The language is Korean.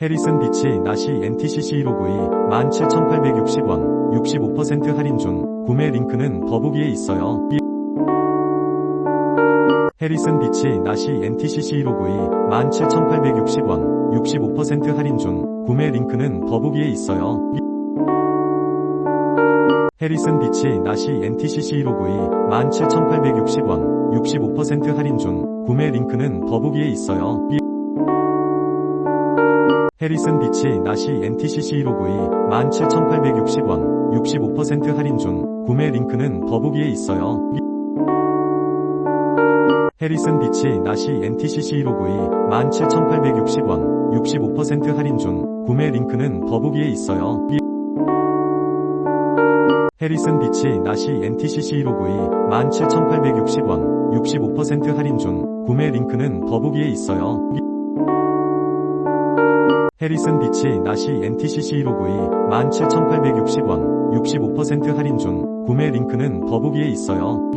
해리슨 비치 나시 NTCC 159이 17,860원 65% 할인 중 구매 링크는 더보기에 있어요. 해리슨 비치 나시 NTCC 159이 17,860원 65% 할인 중 구매 링크는 더보기에 있어요. 해리슨 비치 나시 NTCC 159이 17,860원 65% 할인 중 구매 링크는 더보기에 있어요. 해리슨 비치 나시 NTCC 159이 17,860원 65% 할인 중 구매 링크는 더보기에 있어요. 해리슨 비치 나시 NTCC 159이 17,860원 65% 할인 중 구매 링크는 더보기에 있어요. 해리슨 비치 나시 NTCC 159이 17,860원 65% 할인 중 구매 링크는 더보기에 있어요. 해리슨 비치 나시 NTCC 159이 17,860원 65% 할인 중 구매 링크는 더보기에 있어요.